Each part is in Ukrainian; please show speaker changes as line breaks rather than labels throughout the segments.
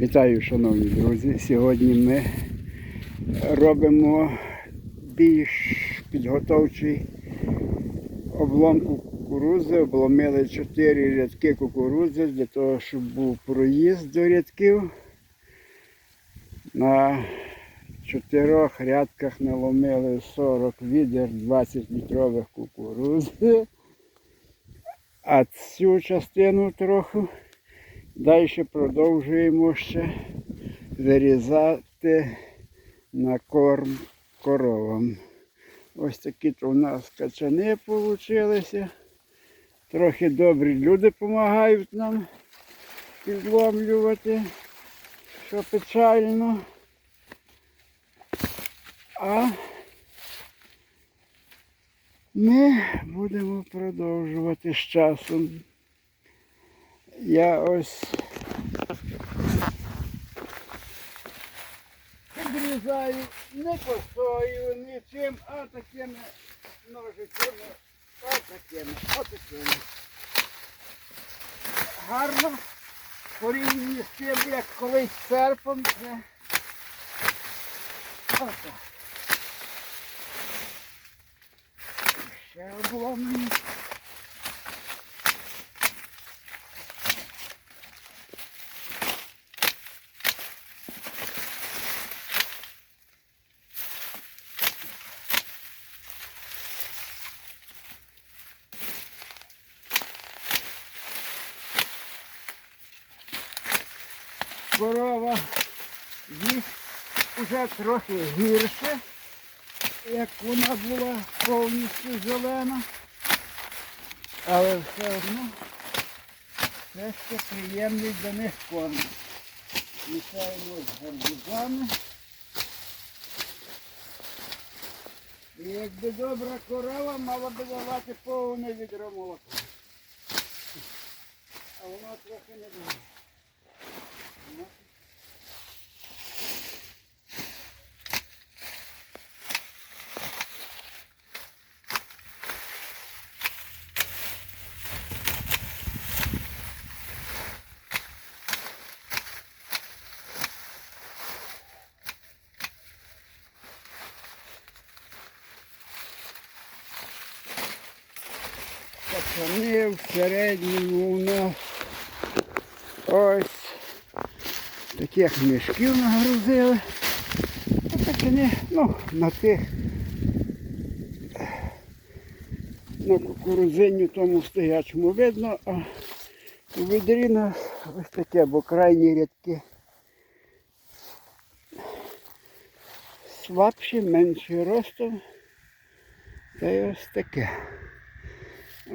Вітаю, шановні друзі. Сьогодні ми робимо більш підготовчий облом кукурузи. Обломили 4 рядки кукурузи для того, щоб був проїзд до рядків. На чотирьох рядках наломили 40 відер 20 літрових кукурузи. А цю частину трохи Далі продовжуємо ще вирізати на корм коровам. Ось такі то у нас качани вийшли. Трохи добрі люди допомагають нам підломлювати, що печально. А ми будемо продовжувати з часом. Я ось підрізаю не косою, нічим, а такими ножицями, отакими, отакими. Гарно порівняно з тим, як колись серпом. Це... Отак. Ще обломлені. Корова їсть уже трохи гірше, як вона була повністю зелена. Але все одно це ще приємний для них корм. Мішаємо з гарбузами. І якби добра корова мала би давати повне відро молока. А воно трохи не дає. Пацани в середньому у нас ось таких мішків нагрузили. А пацани, ну, на тих на кукурудзині тому стоячому видно, а у відрі нас ось таке, бо крайні рядки слабші, менші ростом. Та й ось таке.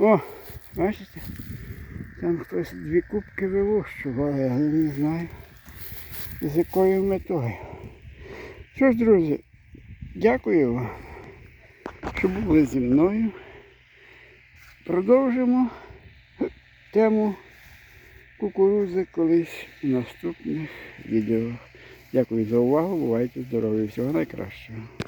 О, бачите? Там хтось дві кубки вивощували, але не знаю з якою метою. Що ж, друзі, дякую вам, що були зі мною. Продовжимо тему кукурузи колись в наступних відео. Дякую за увагу, бувайте здорові, всього найкращого.